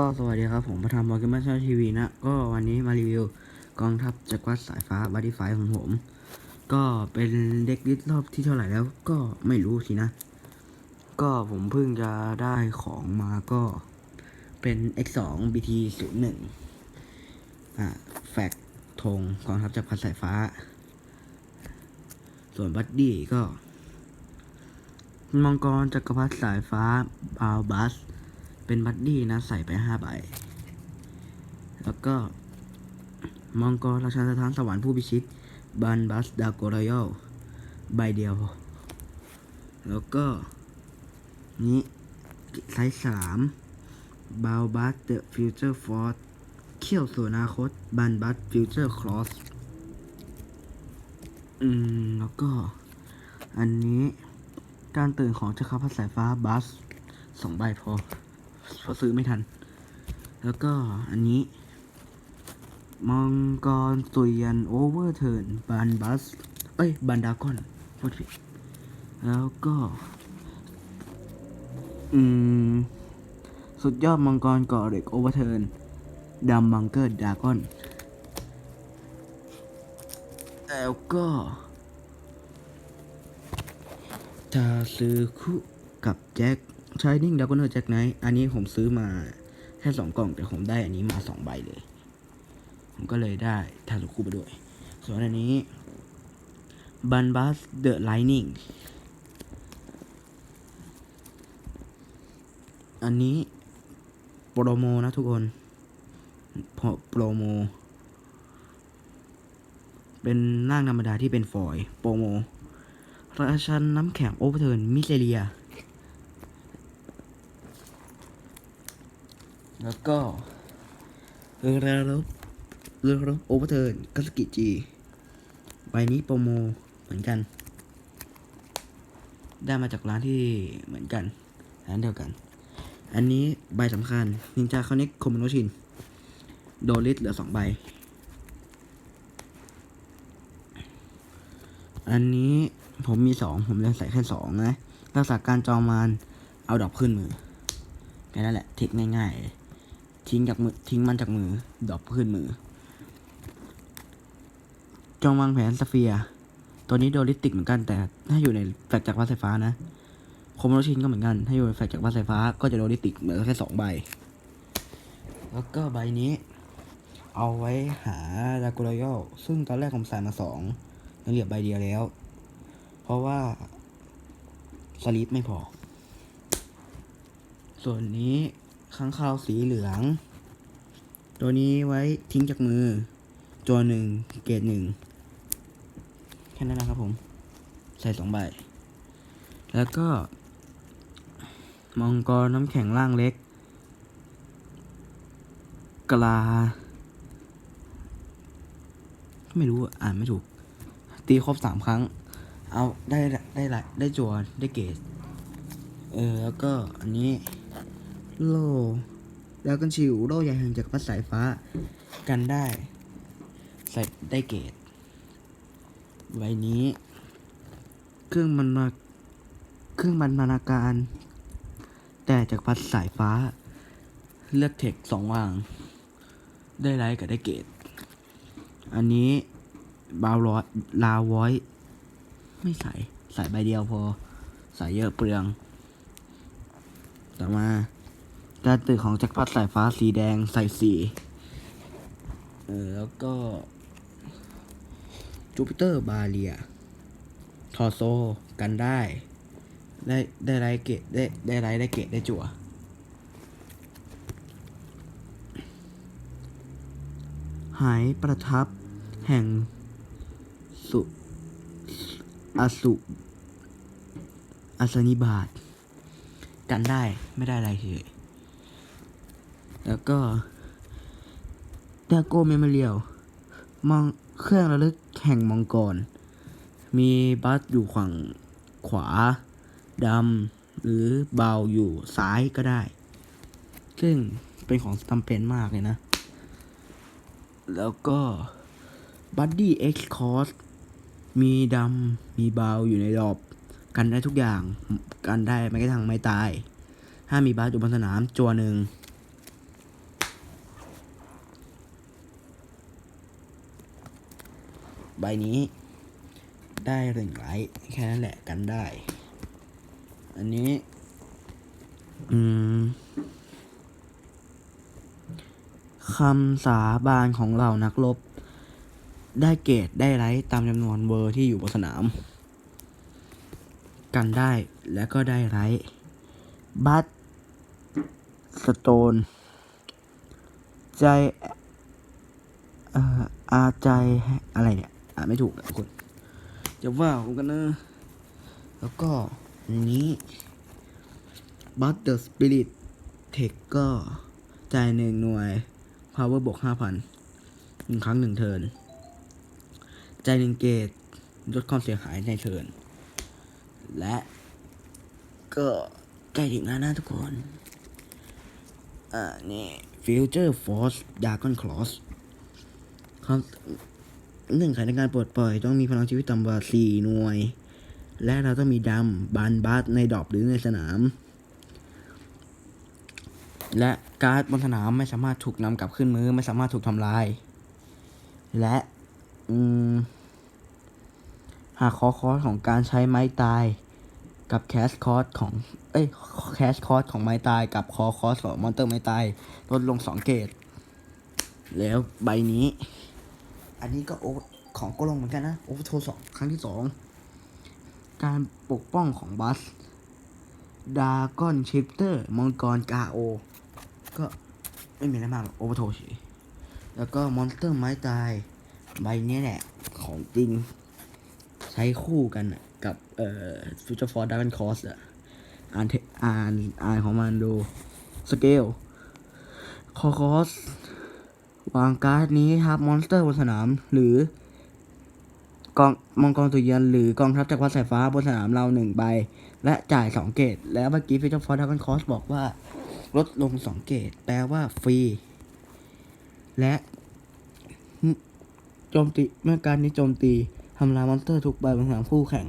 ก็สวัสดีครับ ผมประธานบอลเกมเมอร์ชาทีวีนะ ก็วันนี้มารีวิวกองทัพจักรวรรดิสายฟ้าบัดดี้ไฟของผม ก็เป็นเด็กลิสรอบที่เท่าไหร่แล้วก็ไม่รู้สินะ ก็ผมเพิ่งจะได้ของมาก็เป็น X2 BT 0 1 อะแฟกธงกองทัพจักรวรรดิสายฟ้า ส่วนบัดดี้ก็มังกรจักรพรรดิสายฟ้าบาวบัส เป็นบัดดี้นะใส่ไปห้าใบ แล้วก็มังกรราชาสถานสวรรค์ผู้พิชิตบันบัสดาโกรยัลใบเดียว แล้วก็ นี้ไซส์สามบาวบัสเดอะฟิวเจอร์ฟอร์สเขี้ยวสู่อนาคตบันบัสฟิวเจอร์คลอสอืม แล้วก็ อันนี้การตื่นของจักรพรรดิสายฟ้าบัสสองใบพอ เพราะซื้อไม่ทัน แล้วก็อันนี้มังกรสุยยันโอเวอร์เทิร์นบันบัสเอ้ยบันดากอนพูดผิดแล้วก็ อืม สุดยอดมังกรก่อเหล็กโอเวอร์เทิร์นดัมบังเกอร์ดากอน แล้วก็ทาซื้อคู่กับแจ็ค ชายนิ่งดากเนอร์แจ็คไนท์อันนี้ผมซื้อมาแค่สองกล่องแต่ผมได้อันนี้มาสองใบเลย ผมก็เลยได้ทาสุคู่ไปด้วย ส่วนอันนี้บันบัสเดอะไลนิ่งอันนี้โปรโมนะทุกคนโปรโปรโมเป็นร่างธรรมดาที่เป็นฟอยล์โปรโมราชันน้ำแข็งโอเวอร์เทิร์นมิเซเลีย แล้วก็เรือรบเรือรบโอเวอร์เทิร์นกัสกิจีใบนี้โปรโมเหมือนกัน ได้มาจากร้านที่เหมือนกัน ร้านเดียวกัน อันนี้ใบสำคัญนินจาคอนเน็กคอมโนชิน โดลิสเหลือสองใบ อันนี้ผมมีสองผมเลยใส่แค่สองนะรักษาการจองมานเอาดอกขึ้นมือแค่นั้นแหละเทคง่ายๆ ทิ้งจากมือทิ้งมันจากมือดอกขึ้นมือจองวางแผนสเฟียตัวนี้โดลิติกเหมือนกันแต่ถ้าอยู่ในแฟลกจากวัดไฟฟ้านะโคมโรชินก็เหมือนกัน ถ้าอยู่ในแฟลกจากวัดไฟฟ้า ก็จะโดลิติกเหมือนแค่สองใบ แล้วก็ใบนี้ เอาไว้หาดากุรอยลซึ่งตอนแรกผมใส่มาสองยังเหลือใบเดียวแล้ว เพราะว่าสลิปไม่พอ ส่วนนี้ ข้างคาวสีเหลือง ตัวนี้ไว้ทิ้งจากมือตัวหนึ่งเกรดหนึ่งแค่นั้นนะครับผม ใส่สองใบ แล้วก็มังกรน้ำแข็งล่างเล็ก กลา ไม่รู้อะอ่านไม่ถูก ตีครบสามครั้ง เอาได้ได้ได้ได้จวนได้เกตเออ แล้วก็อันนี้ โล แล้วกันชิวโลใหญ่แห่งจากรพัดสายฟ้า กันได้ ใส่ได้เกตใบนี้ เครื่องบรรณาเครื่องบรรณานาการ แต่จากรพัดสายฟ้า เลือกเทคสองวาง ได้ไลท์กับได้เกต อันนี้บาวร้อยลาวอยไม่ใส่ใส่ใบเดียวพอ ใส่เยอะเปลือง ต่อมา การตื่นของแจักรพรรดิสายฟ้าสีแดงใส่สีเออแล้วก็จูปิเตอร์บาเรียทอโซกันได้ ได้ได้ไรเกตได้ได้ไรได้เกตได้จั่วหายประทับแห่งสุอสุอันิบาตกันได้ไม่ได้อะไรเลย แล้วก็ดาโกเมมเรียลมองเครื่องระลึกแห่งมังกร มีบัสอยู่ฝั่งขวาดำหรือเบาอยู่ซ้ายก็ได้ ซึ่งเป็นของจำเป็นมากเลยนะ แล้วก็บัดดี้เอ็กซ์คอร์สมีดำมีเบาอยู่ในรอบ กันได้ทุกอย่าง กันได้ไม่กระทั่งไม่ตาย ถ้ามีบาสอยู่บนสนามจัวหนึ่ง บนี้ ได้หนึ่งไลท์แค่นั้นแหละกันได้ อันนี้ อืมคำสาบานของเหล่านักรบ ได้เกรดได้ไลท์ตามจำนวนเวอร์ที่อยู่บนสนาม กันได้แล้วก็ได้ไลท์บัตสโตน ใจอาใจอะไรเนี่ย อ่านไม่ถูกอะทุกคนจะว่าผมกันนะ แล้วก็อันนี้บัตเตอร์สปิริตเทคก็จ่ายหนึ่งหน่วย power บวกห้าพันหนึ่งครั้งหนึ่งเทินจ่ายหนึ่งเกตลดความเสียหายในเทินและก็ใกล้ถึงแล้วนะทุกคน อ่า นี่ Future Force Dragon Cross ครับ หนึ่งไขในการปลดปล่อยต้องมีพลังชีวิตต่ำกว่าสี่หน่วย และเราต้องมีดำบานบัสในดอปหรือในสนาม และการ์ดบนสนามไม่สามารถถูกนำกลับขึ้นมือไม่สามารถถูกทำลาย และหากคอคอสของการใช้ไม้ตาย กับแคสคอสของเอ้ยแคสคอสของไม้ตาย กับคอคอสของมอนเตอร์ไม้ตายลดลงสองเกตแล้วใบนี้ อันนี้ก็โอของก็ลงเหมือนกันนะ โอเวอร์โทสองครั้งที่สองการปกป้องของบัสดาก้อนชิปเตอร์มังกรกาโอ ก็ไม่มีอะไรมากหรอกโอเวอร์โทเฉยแล้วก็มอนสเตอร์ไม้ตาย ใบนี้แหละ ของจริง ใช้คู่กันกับ เอ่อฟิวเจอร์ฟอร์ดักกันคอสอะอ่านเทอ่านอ่านของมันดู สเกลคอคอส วางการ์ดนี้ครับมอนสเตอร์บนสนาม หรือกองมังกรตุเยียนหรือกองทัพจักรวรรดิสายฟ้าบนสนามเราหนึ่งใบ และจ่ายสองเกต แล้วเมื่อกี้ฟิชเชอร์ฟอร์ดักกันคอสบอกว่า ลดลงสองเกต แปลว่าฟรี และโจมตีเมื่อการนี้โจมตีทำลายมอนสเตอร์ทุกใบบนสนามคู่แข่ง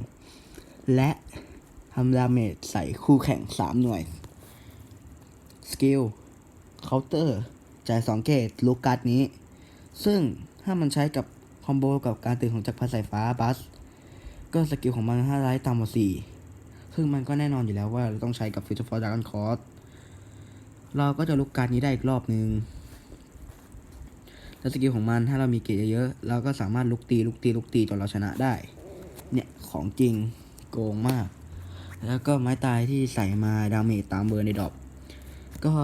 และทำดาเมจใส่คู่แข่งสามหน่วยสกิลเคาน์เตอร์ จ่ายสองเกตลูกการ์ดนี้ ซึ่งถ้ามันใช้กับคอมโบกับการตื่นของจักรพรรดิสายฟ้าบัส ก็สกิลของมันห้าไลท์ต่ำกว่าสี่ซึ่งมันก็แน่นอนอยู่แล้วว่าเราต้องใช้กับฟิวเจอร์ฟอร์ดักกันคอร์สเราก็จะลุกการดนี้ได้อีกรอบนึงแล้วสกิลของมันถ้าเรามีเกรดเยอะๆเราก็สามารถลุกตีลุกตีลุกตีจนเราชนะได้ เนี่ยของจริงโกงมาก แล้วก็ไม้ตายที่ใส่มาดาเมจตามเบอร์ในดอป ก็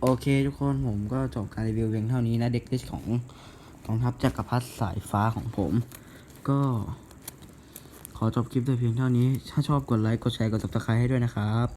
โอเคทุกคนผมก็จบการรีวิวเพียงเท่านี้นะเด็กลิสของกองทัพจักรพรรดิสายฟ้าของผม ก็ ขอจบคลิปแต่เพียงเท่านี้ ถ้าชอบกดไลค์ กดแชร์ กด subscribe ให้ด้วยนะครับ